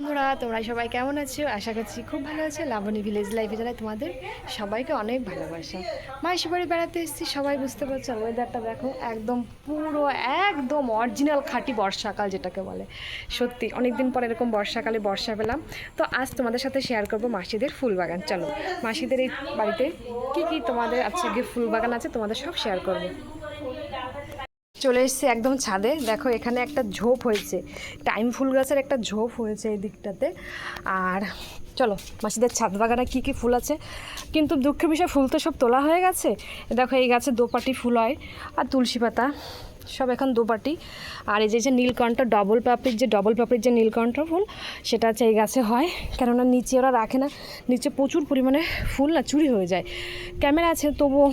বন্ধুরা, তোমরা সবাই কেমন আছো? আশা করছি খুব ভালো আছে। লাবণী ভিলেজ লাইফে জানাই তোমাদের সবাইকে অনেক ভালোবাসা। মাসি বাড়ি বেড়াতে এসেছি, সবাই বুঝতে পারছ ওয়েদারটা দেখো একদম পুরো, একদম অরিজিনাল খাঁটি বর্ষাকাল যেটাকে বলে। সত্যি অনেক দিন পর এরকম বর্ষাকালে বর্ষা পেলাম। তো আজ তোমাদের সাথে শেয়ার করব মাসিদের ফুল বাগান চলো, মাসিদের এই বাড়িতে কি কি তোমাদের আজকে গিয়ে ফুল বাগান আছে, তোমাদের সব শেয়ার করব। চলে এসেছি একদম ছাদে। দেখো, এখানে একটা ঝোপ হয়েছে। টাইম ফুল গাছের একটা ঝোপ হয়েছে এই দিকটাতে। আর চলো, মাসিদের ছাদ বাগানে কী কী ফুল আছে? কিন্তু দুঃখের বিষয়, ফুল তো সব তোলা হয়ে গেছে। দেখো, এই গাছে দোপাটি ফুল হয় আর তুলসী পাতা, সব এখন দোপাটি। আর এই যে যে নীলকণ্ঠ ডবল পাপড়ির যে ডবল পাপড়ির যে নীলকণ্ঠ ফুল, সেটা হচ্ছে এই গাছে হয়। কেননা নিচে ওরা রাখে না। নিচে প্রচুর পরিমাণে ফুল না, চুরি হয়ে যায়। ক্যামেরা আছে, তবুও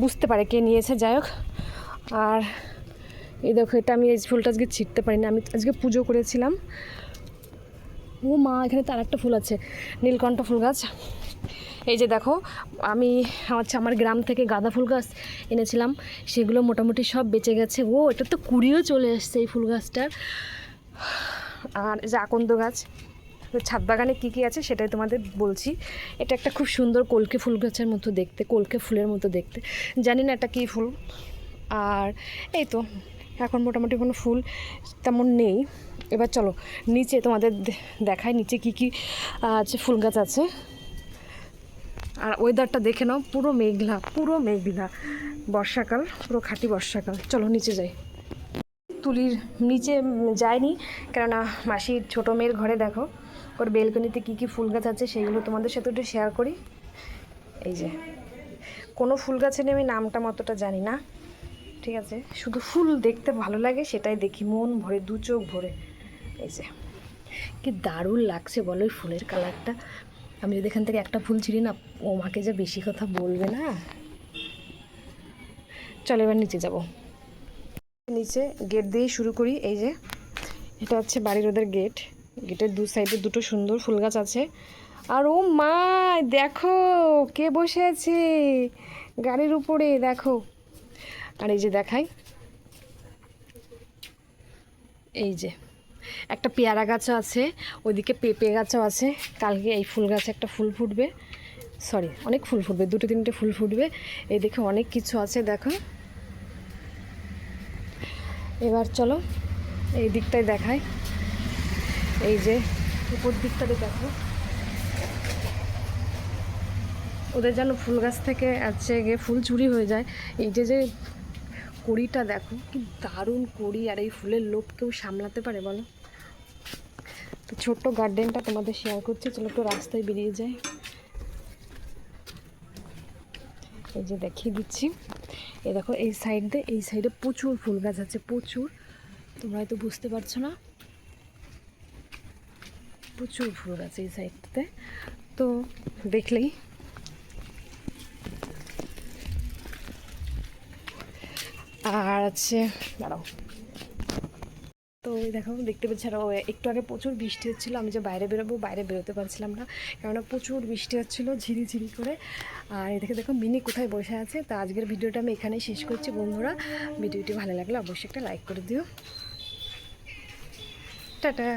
বুঝতে পারে কে নিয়েছে। যাই হোক আর এই দেখো, এটা আমি এই ফুলটা আজকে ছিটতে পারি না আমি আজকে পুজো করেছিলাম। ও মা, এখানে তার একটা ফুল আছে, নীলকণ্ঠ ফুল গাছ। এই যে দেখো, আমি হচ্ছে আমার গ্রাম থেকে গাঁদা ফুল গাছ এনেছিলাম, সেগুলো মোটামুটি সব বেঁচে গেছে। ও, এটা তো কুড়িও চলে এসছে এই ফুল গাছটার। আর যে আকন্দ গাছ ছাদ বাগানে কী কী আছে সেটাই তোমাদের বলছি। এটা একটা খুব সুন্দর কলকে ফুল গাছের মতো দেখতে, কলকে ফুলের মতো দেখতে। জানি না এটা কী ফুল। আর এই তো, এখন মোটামুটি কোনো ফুল তেমন নেই। এবার চলো, নিচে তোমাদের দে- দেখাই নিচে কী কী আছে, ফুল গাছ আছে। আর ওয়েদারটা দেখে নাও, পুরো মেঘলা পুরো মেঘলা। বর্ষাকাল, পুরো খাঁটি বর্ষাকাল। চলো, নিচে যাই। তুলির নিচে যায়নি কেননা মাসির ছোটো মেয়ের ঘরে দেখো, ওর বেলকনিতে কী কী ফুল গাছ আছে সেইগুলো তোমাদের সাথে একটু শেয়ার করি। এই যে, কোনো ফুল গাছে নিয়ে আমি নামটা মতোটা জানি না। ঠিক আছে? শুধু ফুল দেখতে ভালো লাগে, সেটাই দেখি। মন ভরে, দু চোখ ভরে। এই যে, কি দারুণ লাগছে বলো ওই ফুলের কালারটা। আমি যদি এখান থেকে একটা ফুল ছিঁড়ি না ও মাকে যে বেশি কথা বলবে না? চলো এবার নিচে যাব। নিচে গেট দিয়েই শুরু করি, এই যে। এটা হচ্ছে বাড়ির ওদের গেট। গেটের দু সাইডে দুটো সুন্দর ফুল গাছ আছে। আর ও মা, দেখো, কে বসে আছে? গাড়ির উপরে, দেখো। আর এই যে দেখাই। এই যে, একটা পেয়ারা গাছও আছে, ওইদিকে পেঁপে গাছও আছে। কালকে এই ফুল গাছে একটা ফুল ফুটবে। সরি অনেক ফুল ফুটবে, দুটো তিনটে ফুল ফুটবে। এই দেখে অনেক কিছু আছে, দেখো। এবার চলো, এই দিকটাই দেখায় এই যে, উপর দিকটাতে দেখো। ওদের যেন ফুল গাছ থেকে আছে, গিয়ে ফুল চুরি হয়ে যায়। এই যে যে কড়িটা দেখো, কি দারুণ কড়ি আর এই ফুলের লোভ কেউ সামলাতে পারে বলো? তো ছোট্ট গার্ডেনটা তোমাদের শেয়ার করছি, চলো একটু রাস্তায় বেরিয়ে যাই। এই যে দেখিয়ে দিচ্ছি। এই দেখো, এই সাইড দিয়ে এই সাইডে প্রচুর ফুল গাছ আছে, প্রচুর। তোমরা হয়তো বুঝতে পারছ না? প্রচুর ফুল গাছ এই সাইডটাতে তো দেখলেই আর আছে, দাঁড়াও। তো দেখো, দেখতে পাচ্ছি আরও একটু আগে প্রচুর বৃষ্টি হচ্ছিল, আমি যে বাইরে বেরোবো, বাইরে বেরোতে পারছিলাম না। কেননা প্রচুর বৃষ্টি হচ্ছিল, ঝিরি ঝিরি করে। আর এদিকে দেখো, মিনি কোথায় বসে আছে? তো আজকের ভিডিওটা আমি এখানেই শেষ করছি, বন্ধুরা। ভিডিওটি ভালো লাগলে অবশ্যই একটা লাইক করে দিও। টাটা।